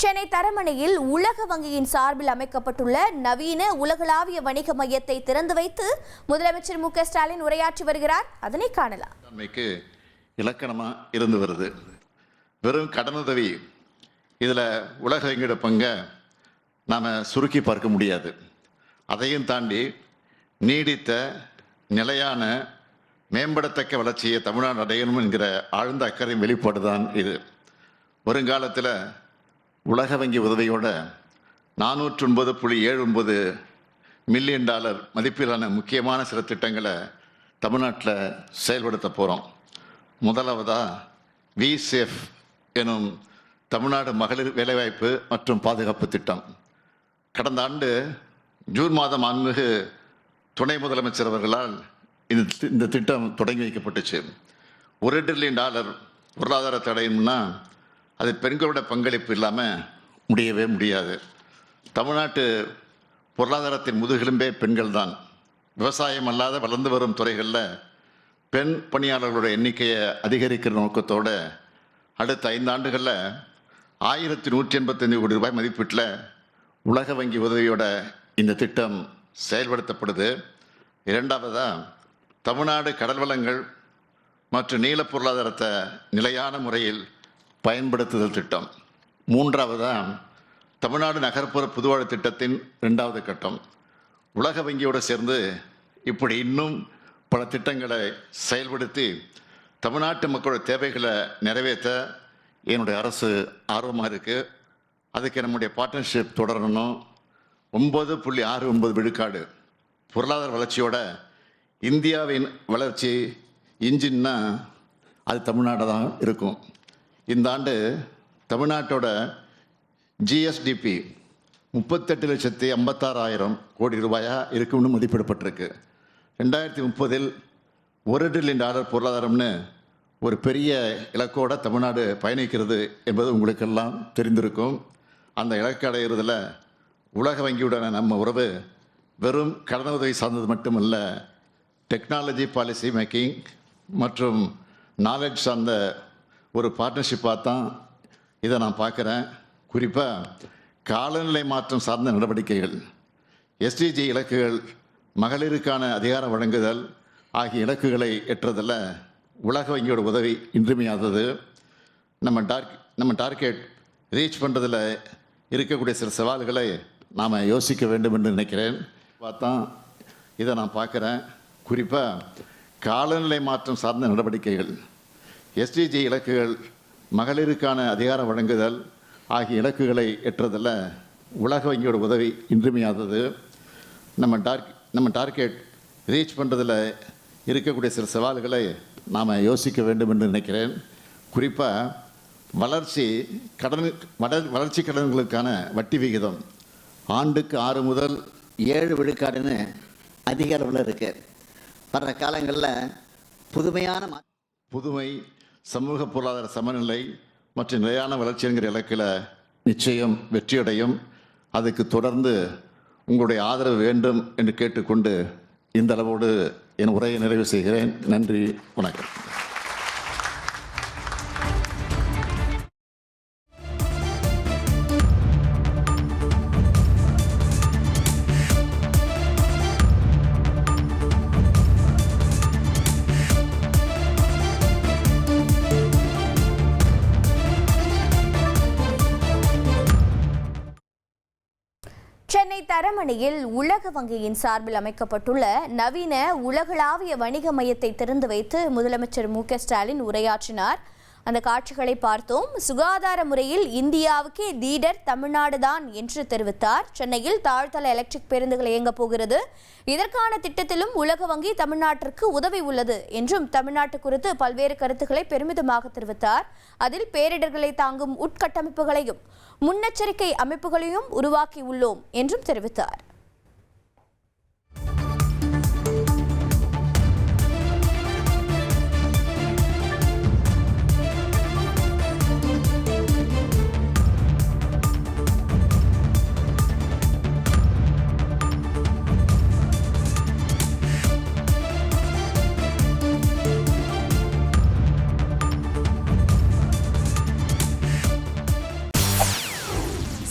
சென்னை தரமணையில் உலக வங்கியின் சார்பில் அமைக்கப்பட்டுள்ள நவீன உலகளாவிய வணிக மையத்தை திறந்து வைத்து முதலமைச்சர் மு ஸ்டாலின் உரையாற்றி வருகிறார். அதனை காணலாம். இலக்கணமா இலக்கணமாக இருந்து வருது. வெறும் கடனுதவி. இதில் உலக வங்கியோட பங்கை நாம் சுருக்கி பார்க்க முடியாது. அதையும் தாண்டி நீடித்த நிலையான மேம்படத்தக்க வளர்ச்சியை தமிழ்நாடு அடையணும் என்கிற ஆழ்ந்த அக்கறையின் வெளிப்பாடு தான் இது. வருங்காலத்தில் உலக வங்கி உதவியோட நானூற்றி ஒன்பது புள்ளி ஏழு ஒன்பது மில்லியன் டாலர் மதிப்பிலான முக்கியமான சில திட்டங்களை தமிழ்நாட்டில் செயல்படுத்த போகிறோம் முதலாவதாக விசேஃப் எனும் தமிழ்நாடு மகளிர் வேலைவாய்ப்பு மற்றும் பாதுகாப்பு திட்டம். கடந்த ஆண்டு ஜூன் மாதம் மாண்புமிகு துணை முதலமைச்சர் அவர்களால் இந்த தி- இந்த திட்டம் தொடங்கி வைக்கப்பட்டுச்சு. ஒரு ட்ரில்லியன் டாலர் பொருளாதார தடையும்னா அது பெண்களோட பங்களிப்பு இல்லாமல் முடியவே முடியாது. தமிழ்நாட்டு பொருளாதாரத்தின் முதுகெலும்பே பெண்கள் தான் விவசாயம் அல்லாத வளர்ந்து வரும் துறைகளில் பெண் பணியாளர்களோட எண்ணிக்கையை அதிகரிக்கிற நோக்கத்தோடு அடுத்த ஐந்து ஆண்டுகளில் ஆயிரத்தி நூற்றி எண்பத்தஞ்சு கோடி ரூபாய் மதிப்பீட்டில் உலக வங்கி உதவியோட இந்த திட்டம் செயல்படுத்தப்படுது. இரண்டாவதாக தமிழ்நாடு கடல் வளங்கள் மற்றும் நீல பொருளாதாரத்தை நிலையான முறையில் பயன்படுத்துதல் திட்டம். மூன்றாவதாக தமிழ்நாடு நகர்ப்புற புதுவாழ்வு திட்டத்தின் ரெண்டாவது கட்டம். உலக வங்கியோடு சேர்ந்து இப்படி இன்னும் பல திட்டங்களை செயல்படுத்தி தமிழ்நாட்டு மக்களோட தேவைகளை நிறைவேற்ற என்னுடைய அரசு ஆர்வமாக இருக்குது அதுக்கு நம்முடைய பார்ட்னர்ஷிப் தொடரணும். ஒன்பது புள்ளி ஆறு ஒன்பது விழுக்காடு பொருளாதார வளர்ச்சியோட இந்தியாவின் வளர்ச்சி இன்ஜின்னா அது தமிழ்நாடு தான் இருக்கும். இந்த ஆண்டு தமிழ்நாட்டோட ஜிஎஸ்டிபி முப்பத்தெட்டு லட்சத்தி ஐம்பத்தாறாயிரம் கோடி ரூபாயாக இருக்கும்னு மதிப்பிடப்பட்டிருக்கு. ரெண்டாயிரத்தி முப்பதில் ஒரு ட்ரில்லியன் டாலர் பொருளாதாரம்னு ஒரு பெரிய இலக்கோட தமிழ்நாடு பயணிக்கிறது என்பது உங்களுக்கெல்லாம் தெரிந்திருக்கும். அந்த இலக்கு அடைகிறதுல உலக வங்கியுடன நம்ம உறவு வெறும் கடனுதவி சார்ந்தது மட்டுமல்ல டெக்னாலஜி பாலிசி மேக்கிங் மற்றும் நாலேஜ் சார்ந்த ஒரு பார்ட்னர்ஷிப்பாக தான் இதை நான் பார்க்குறேன். குறிப்பாக காலநிலை மாற்றம் சார்ந்த நடவடிக்கைகள் எஸ்டிஜி இலக்குகள் மகளிருக்கான அதிகாரம் வழங்குதல் ஆகிய இலக்குகளை எட்டுறதில் உலக வங்கியோட உதவி இன்றியமையாதது. நம்ம டார்க் நம்ம டார்கெட் ரீச் பண்ணுறதில் இருக்கக்கூடிய சில சவால்களை நாம் யோசிக்க வேண்டும் என்று நினைக்கிறேன். பார்த்தா இதை நான் பார்க்குறேன். குறிப்பாக காலநிலை மாற்றம் சார்ந்த நடவடிக்கைகள் எஸ்டிஜி இலக்குகள் மகளிருக்கான அதிகாரம் வழங்குதல் ஆகிய இலக்குகளை எட்டுறதில் உலக வங்கியோட உதவி இன்றிமையாதது நம்ம டார்க் நம்ம டார்கெட் ரீச் பண்ணுறதில் இருக்கக்கூடிய சில சவால்களை நாம் யோசிக்க வேண்டும் என்று நினைக்கிறேன். குறிப்பாக வளர்ச்சி கடன் வளர் வளர்ச்சி கடன்களுக்கான வட்டி விகிதம். ஆண்டுக்கு ஆறு முதல் ஏழு விழுக்காடுன்னு அதிக அளவில் இருக்குது வர்ற காலங்களில் புதுமையான புதுமை சமூக பொருளாதார சமநிலை மற்றும் நிலையான வளர்ச்சி என்கிற இலக்கில் நிச்சயம் வெற்றியடையும். அதுக்கு தொடர்ந்து உங்களுடைய ஆதரவு வேண்டும் என்று கேட்டுக்கொண்டு இந்த அளவோடு என் உரையை நிறைவு செய்கிறேன். நன்றி வணக்கம். சென்னை தரமணியில் உலக வங்கியின் சார்பில் அமைக்கப்பட்டுள்ள நவீன உலகளாவிய வணிக மையத்தை திறந்து வைத்து முதலமைச்சர் மு ஸ்டாலின் உரையாற்றினார். அந்த காட்சிகளை பார்த்தோம். சுகாதார முறையில் இந்தியாவுக்கே லீடர் தமிழ்நாடு தான் என்று தெரிவித்தார். சென்னையில் தாழ்தள எலக்ட்ரிக் பேருந்துகள் இயங்கப் போகிறது. இதற்கான திட்டத்திலும் உலக வங்கி தமிழ்நாட்டிற்கு உதவி உள்ளது என்றும் தமிழ்நாட்டு குறித்து பல்வேறு கருத்துக்களை பெருமிதமாக தெரிவித்தார். அதில் பேரிடர்களை தாங்கும் உட்கட்டமைப்புகளையும் முன்னெச்சரிக்கை அமைப்புகளையும் உருவாக்கி உள்ளோம் என்றும் தெரிவித்தார்.